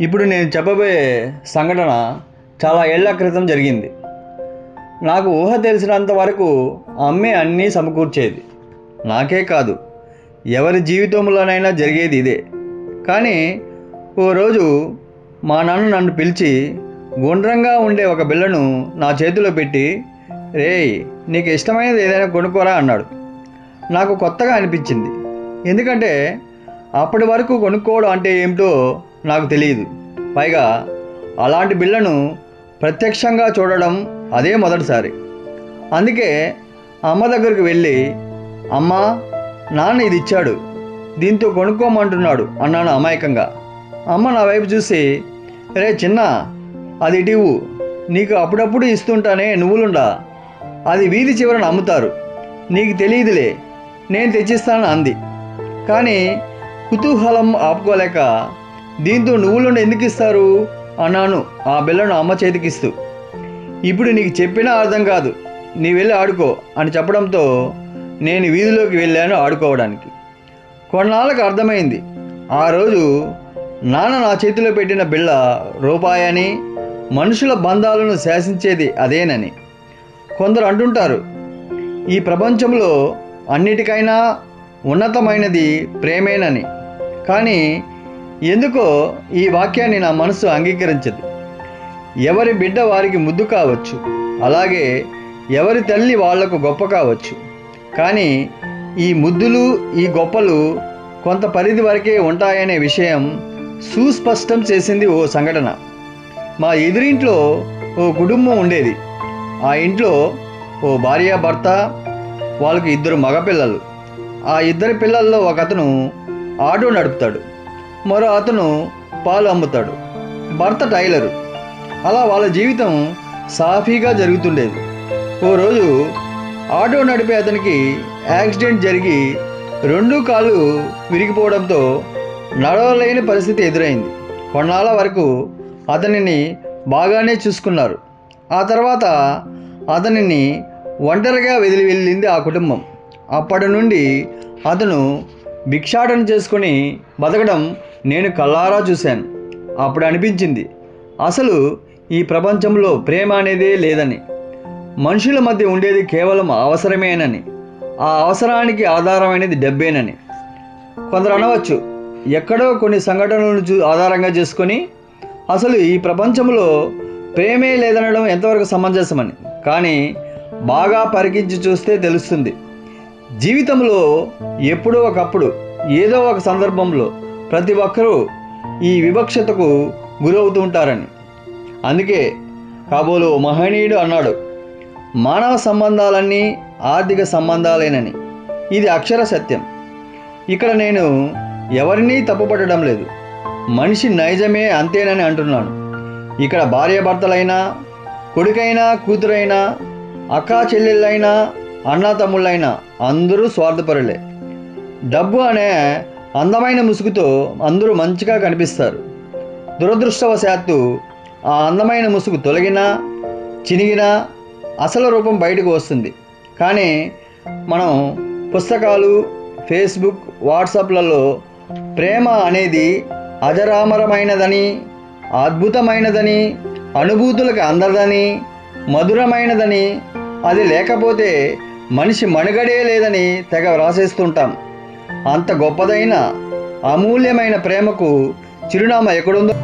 ఇప్పుడు నేను చెప్పబోయే సంఘటన చాలా ఏళ్ళ క్రితం జరిగింది. నాకు ఊహ తెలిసినంత వరకు అమ్మే అన్నీ సమకూర్చేది. నాకే కాదు ఎవరి జీవితంలోనైనా జరిగేది ఇదే. కానీ ఓ రోజు మా నాన్న నన్ను పిలిచి గుండ్రంగా ఉండే ఒక బిళ్ళను నా చేతిలో పెట్టి రేయ్ నీకు ఇష్టమైనది ఏదైనా కొనుక్కోరా అన్నాడు. నాకు కొత్తగా అనిపించింది. ఎందుకంటే అప్పటి వరకు కొనుక్కోవడం అంటే ఏమిటో నాకు తెలియదు. పైగా అలాంటి బిళ్ళను ప్రత్యక్షంగా చూడడం అదే మొదటిసారి. అందుకే అమ్మ దగ్గరికి వెళ్ళి అమ్మ నాన్న ఇది ఇచ్చాడు. దీంతో కొనుక్కోమంటున్నాడు అన్నాను అమాయకంగా. అమ్మ నా వైపు చూసి రే చిన్న అది ఇటివు నీకు అప్పుడప్పుడు ఇస్తుంటానే నువ్వులుండా. అది వీధి చివరన అమ్ముతారు. నీకు తెలియదులే నేను తెచ్చిస్తాను అంది. కానీ కుతూహలం ఆపుకోలేక దీంతో నువ్వులుండి ఎందుకు ఇస్తారు? అన్నాను. ఆ బిళ్ళను అమ్మ చేతికిస్తూ ఇప్పుడు నీకు చెప్పినా అర్థం కాదు. నీ వెళ్ళి ఆడుకో అని చెప్పడంతో నేను వీధిలోకి వెళ్ళాను ఆడుకోవడానికి. కొన్నాళ్ళకు అర్థమైంది. ఆ రోజు నాన్న నా చేతిలో పెట్టిన బిళ్ళ రూపాయని మనుషుల బంధాలను శాసించేది అదేనని కొందరు అంటుంటారు. ఈ ప్రపంచంలో అన్నిటికైనా ఉన్నతమైనది ప్రేమేనని. కానీ ఎందుకో ఈ వాక్యాన్ని నా మనసు అంగీకరించదు. ఎవరి బిడ్డ వారికి ముద్దు కావచ్చు అలాగే ఎవరి తల్లి వాళ్ళకు గొప్ప కావచ్చు. కానీ ఈ ముద్దులు ఈ గొప్పలు కొంత పరిధి వరకే ఉంటాయనే విషయం సుస్పష్టం చేసింది ఓ సంఘటన. మా ఎదురింట్లో ఓ కుటుంబం ఉండేది. ఆ ఇంట్లో ఓ భార్య భర్త వాళ్ళకి ఇద్దరు మగపిల్లలు. ఆ ఇద్దరి పిల్లల్లో ఒక అతను ఆటో నడుపుతాడు. మరో అతను పాలు అమ్ముతాడు. భర్త టైలరు. అలా వాళ్ళ జీవితం సాఫీగా జరుగుతుండేది. ఓ రోజు ఆటో నడిపే అతనికి యాక్సిడెంట్ జరిగి రెండు కాళ్ళు విరిగిపోవడంతో నడవలేని పరిస్థితి ఎదురైంది. కొన్నాళ్ళ వరకు అతనిని బాగానే చూసుకున్నారు. ఆ తర్వాత అతనిని ఒంటరిగా వదిలి వెళ్ళింది ఆ కుటుంబం. అప్పటి నుండి అతను భిక్షాటన చేసుకొని బతకడం నేను కళ్ళారా చూశాను. అప్పుడు అనిపించింది అసలు ఈ ప్రపంచంలో ప్రేమ అనేదే లేదని. మనుషుల మధ్య ఉండేది కేవలం అవసరమేనని ఆ అవసరానికి ఆధారమైనది డబ్బేనని. కొందరు అనవచ్చు ఎక్కడో కొన్ని సంఘటనలను చూ ఆధారంగా చేసుకొని అసలు ఈ ప్రపంచంలో ప్రేమే లేదనడం ఎంతవరకు సమంజసమని. కానీ బాగా పరికించి చూస్తే తెలుస్తుంది జీవితంలో ఎప్పుడో ఒకప్పుడు ఏదో ఒక సందర్భంలో ప్రతి ఒక్కరూ ఈ వివక్షతకు గురవుతూ ఉంటారని. అందుకే కాబోలు మహనీయుడు అన్నాడు మానవ సంబంధాలన్నీ ఆర్థిక సంబంధాలేనని. ఇది అక్షర సత్యం. ఇక్కడ నేను ఎవరినీ తప్పుపట్టడం లేదు. మనిషి నైజమే అంతేనని అంటున్నాను. ఇక్కడ భార్యాభర్తలైనా కొడుకైనా కూతురైనా అక్కా చెల్లెళ్ళైనా అన్నతమ్ముళ్ళైనా అందరూ స్వార్థపరులే. డబ్బు అనే అందమైన ముసుగుతో అందరూ మంచిగా కనిపిస్తారు. దురదృష్టవశాత్తు ఆ అందమైన ముసుగు తొలగినా చినిగినా అసలు రూపం బయటకు వస్తుంది. కానీ మనం పుస్తకాలు ఫేస్బుక్ వాట్సాప్లలో ప్రేమ అనేది అజరామరమైనదని అద్భుతమైనదని అనుభూతులకు అందదని మధురమైనదని అది లేకపోతే మనిషి మనుగడే లేదని తెగ వ్రాసేస్తుంటాం. అంత గొప్పదైన అమూల్యమైన ప్రేమకు చిరునామా ఎక్కడుందో